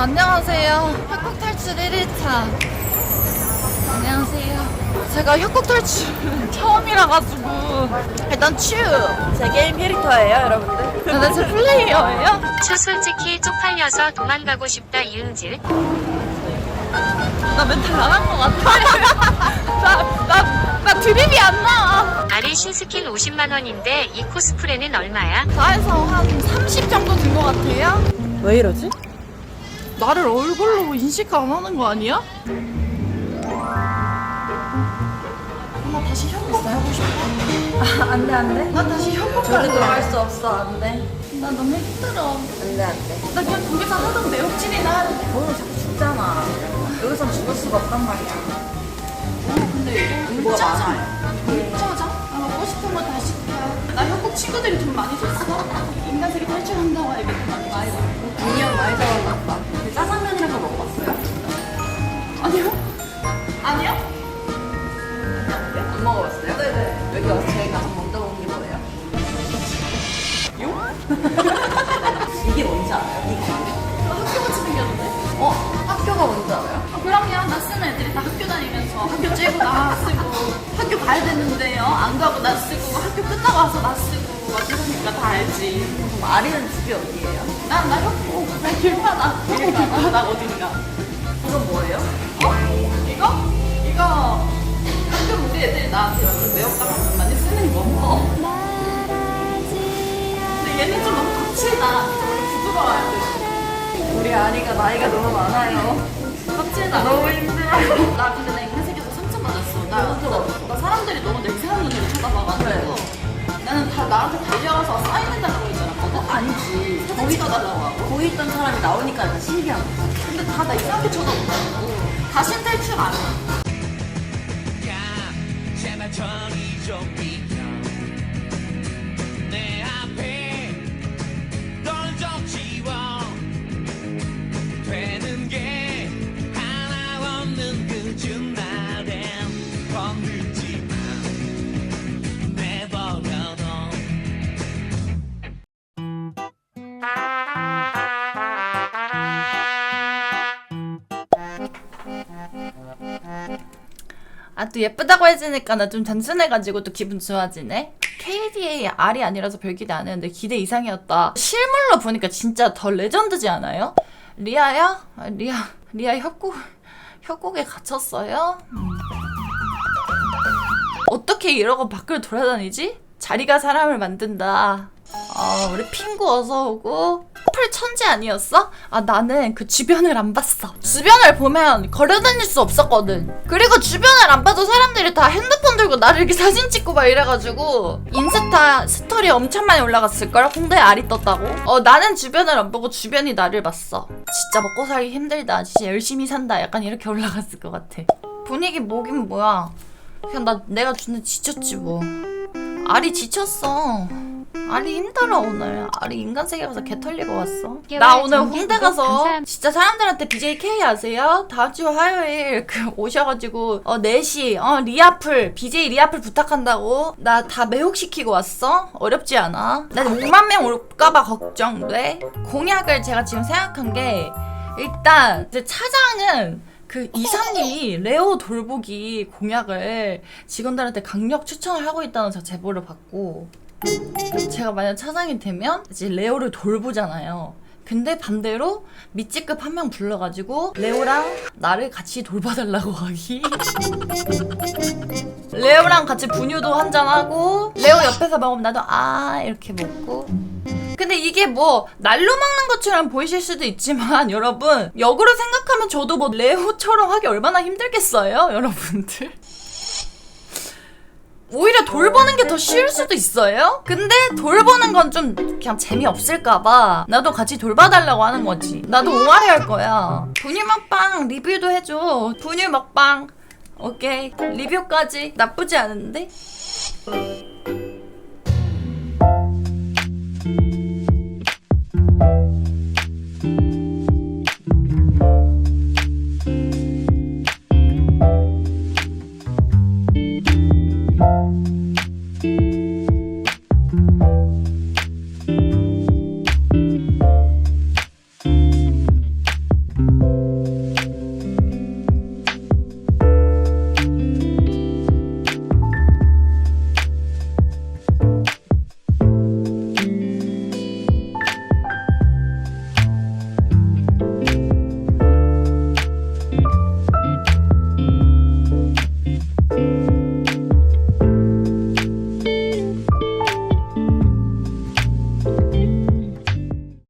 안녕하세요. 협곡 탈출 1일차. 안녕하세요. 제가 협곡 탈출 처음이라 가지고 일단 츄. 제 게임 캐릭터예요, 여러분들. 근데 제 플레이어예요. 추 솔직히 쪽팔려서 도망가고 싶다 이응질 나 멘탈 나간 것 같아. 나, 나, 나 드립이 안 나. 아리 신스킨 50만원인데 이 코스프레는 얼마야? 다 해서 한 30 정도 든 것 같아요. 왜 이러지? 나를 얼굴로 인식 안 하는 거 아니야? 나 다시 협곡 가고 싶어. 안 돼, 안 돼. 나 다시 협곡 절대 갈래. 들어갈 수 없어, 안 돼. 나 너무 힘들어. 안 돼, 안 돼. 나 그냥 거기서 하던 매혹질이나 할래. 오늘 자꾸 죽잖아. 여기선 죽을 수가 없단 말이야. 근데 이거 뭐가. 짜자. 나 먹고 싶은 거 다 시켜. 나 협곡 친구들이 돈 많이 줬어. 인간세계 탈출한다고 알겠다. 많이 줬어. 미니언 많이 잡아놨다. 아니요? 안 먹어봤어요? 네네. 여기 와서 제일 가장 먼저 먹은 게 뭐예요? 이게 뭔지 알아요? 이거. 학교같이 생겼는데? 어? 학교가 뭔지 알아요? 아, 그럼요. 나 쓰는 애들이 다 학교 다니면서 학교 째고 나 쓰고 학교 가야 되는데요. 안 가고 나 쓰고 학교 끝나고 와서 나 쓰고 막 이러니까 다 알지. 그럼 아리는 집이 어디예요? 나, 나 협곡. 나 길마다. 협곡 길마다. 나 어딘가. 이건 뭐예요? 어? 이거? 우리 애들이 나한테 완전 매혹당하면 많이 쓰는 거. 어. 근데 얘는 좀 너무 거칠다. 좀 부드러워야 돼. 우리 아리가 나이가 너무 많아요. 거칠다. 너무 힘들어요. 나 근데 나 인간 세계에서 상처받았어. 나, 나, 나 사람들이 너무 내 이상한 눈으로 쳐다봐가지고 나는 다 나한테 달려와서 사인해달라고 했잖아. 어? 아니지. 거기, 하고. 거기 있던 사람이 나오니까 나 신기한 거지. 근데 다 나 이상하게 쳐다보더라고. 다신 탈출 안 해. 저리 좀 비켜. 내 앞에 널좀 지워. 되는 게 하나 없는 그중 나를 건들지 마 내버려둬 아 또 예쁘다고 해주니까 나 좀 단순해가지고 또 기분 좋아지네. KDA R이 아니라서 별 기대 안 했는데 기대 이상이었다. 실물로 보니까 진짜 더 레전드지 않아요? 리아야? 아, 리아 리아 협곡 협곡에? 음. 어떻게 이러고 밖을 돌아다니지? 자리가 사람을 만든다. 아, 우리 핑구 어서 오고. 커플 천재 아니었어? 아, 나는 그 주변을 안 봤어. 주변을 보면 걸어다닐 수 없었거든. 그리고 주변을 안 봐도 사람들이 다 핸드폰 들고 나를 이렇게 사진 찍고 막 이래가지고 인스타 스토리 엄청 많이 올라갔을걸? 홍대에 알이 떴다고? 어, 나는 주변을 안 보고 주변이 나를 봤어. 진짜 먹고 살기 힘들다. 진짜 열심히 산다. 약간 이렇게 올라갔을 것 같아. 분위기 뭐긴 뭐야. 그냥 나 내가 준데 지쳤지 뭐. 알이 지쳤어. 알이 힘들어 오늘. 알이 인간 세계 가서 개 털리고 왔어. 나 오늘 홍대 가서 진짜 사람들한테 BJK 아세요? 다음 주 화요일 그 오셔가지고 어 4시 어 리아플 BJ 리아플 부탁한다고 나 다 매혹시키고 왔어. 어렵지 않아. 나 5만 명 올까봐 걱정돼. 공약을 제가 지금 생각한 게 일단 이제 차장은 그 이사님이 레오 돌보기 공약을 직원들한테 강력 추천을 하고 있다는 저 제보를 받고 제가 만약 차장이 되면 이제 레오를 돌보잖아요. 근데 반대로 미찌급 한 명 불러가지고 레오랑 나를 같이 돌봐달라고 하기. 레오랑 같이 분유도 한잔하고 레오 옆에서 먹으면 나도 아 이렇게 먹고 근데 이게 뭐 날로 먹는 것처럼 보이실 수도 있지만 여러분 역으로 생각하면 저도 뭐 레오처럼 하기 얼마나 힘들겠어요 여러분들 오히려 돌보는 게 더 쉬울 수도 있어요? 근데 돌보는 건 좀 그냥 재미없을까봐 나도 같이 돌봐달라고 하는 거지. 나도 옹알이 할 거야. 분유 먹방 리뷰도 해줘. 분유 먹방. 오케이. 리뷰까지 나쁘지 않은데 you